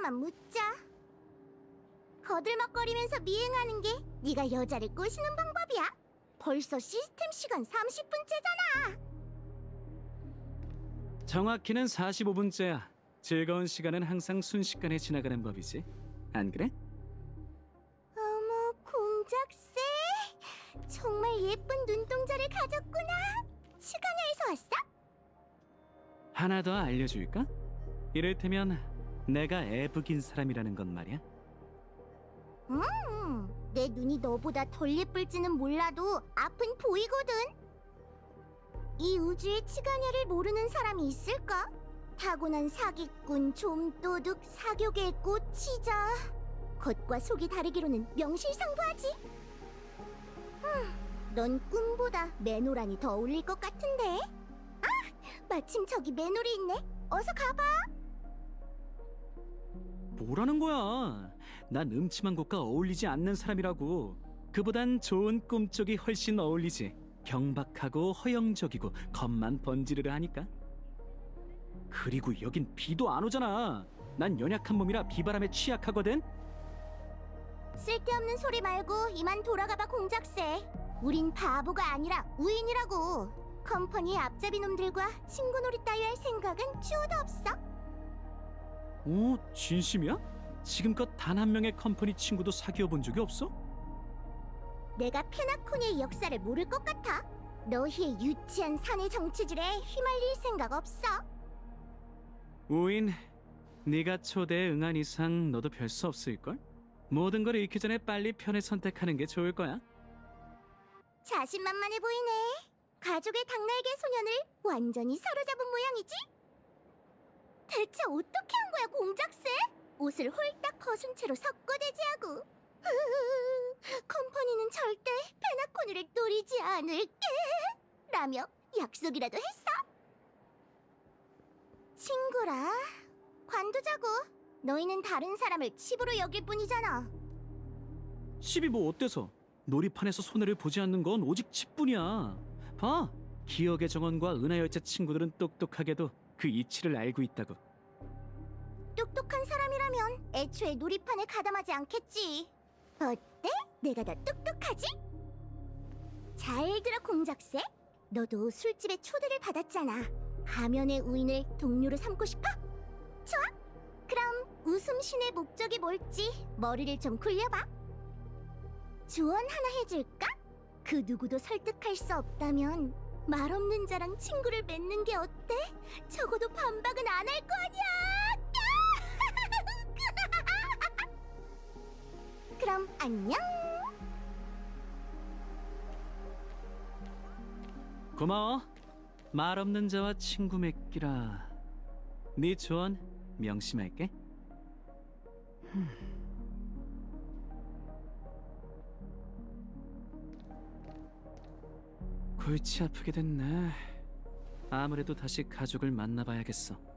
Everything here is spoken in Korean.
하나만 묻자. 거들먹거리면서 미행하는 게 네가 여자를 꼬시는 방법이야. 벌써 시스템 시간 30분째잖아. 정확히는 45분째야. 즐거운 시간은 항상 순식간에 지나가는 법이지. 안 그래? 어머, 공작새. 정말 예쁜 눈동자를 가졌구나. 시가냐에서 왔어? 하나 더 알려줄까? 이를테면 내가 애북인 사람이라는 건 말이야. 음, 내 눈이 너보다 덜 예쁠지는 몰라도 앞은 보이거든. 이 우주의 치가냐를 모르는 사람이 있을까? 타고난 사기꾼, 좀도둑, 사교계의 꽃이자 겉과 속이 다르기로는 명실상부하지. 음, 넌 꿈보다 매노란이 더 어울릴 것 같은데. 아, 마침 저기 매놀이 있네. 어서 가봐. 뭐라는 거야? 난 음침한 곳과 어울리지 않는 사람이라고. 그보단 좋은 꿈쪽이 훨씬 어울리지. 경박하고 허영적이고 겉만 번지르르 하니까. 그리고 여긴 비도 안 오잖아. 난 연약한 몸이라 비바람에 취약하거든. 쓸데없는 소리 말고 이만 돌아가봐 공작새. 우린 바보가 아니라 우인이라고. 컴퍼니 앞잡이 놈들과 친구놀이 따위 할 생각은 추호도 없어. 오, 진심이야? 지금껏 단 한 명의 컴퍼니 친구도 사귀어 본 적이 없어? 내가 페나코니의 역사를 모를 것 같아. 너희의 유치한 사내 정치질에 휘말릴 생각 없어. 우인, 네가 초대에 응한 이상 너도 별 수 없을걸? 모든 걸 잃기 전에 빨리 편을 선택하는 게 좋을 거야. 자신만만해 보이네. 가족의 닭날개 소년을 완전히 사로잡은 모양이지? 대체 어떻게 공작새? 옷을 홀딱 벗은 채로 석고대지하고. 컴퍼니는 절대 페나코니를 노리지 않을게. 라며 약속이라도 했어? 친구라, 관두자고. 너희는 다른 사람을 칩으로 여길 뿐이잖아. 집이 뭐 어때서? 놀이판에서 손해를 보지 않는 건 오직 집뿐이야. 봐, 기억의 정원과 은하열차 친구들은 똑똑하게도 그 이치를 알고 있다고. 똑똑한 사람이라면 애초에 놀이판에 가담하지 않겠지. 어때? 내가 더 똑똑하지? 잘 들어 공작새. 너도 술집에 초대를 받았잖아. 가면의 우인을 동료로 삼고 싶어? 좋아. 그럼 웃음신의 목적이 뭘지 머리를 좀 굴려봐. 조언 하나 해줄까? 그 누구도 설득할 수 없다면 말 없는 자랑 친구를 맺는 게 어때? 적어도 반박은 안 할 거 아니야. 그럼 안녕. 고마워. 말 없는 자와 친구 맺기라. 네 조언 명심할게. 골치 아프게 됐네. 아무래도 다시 가족을 만나봐야겠어.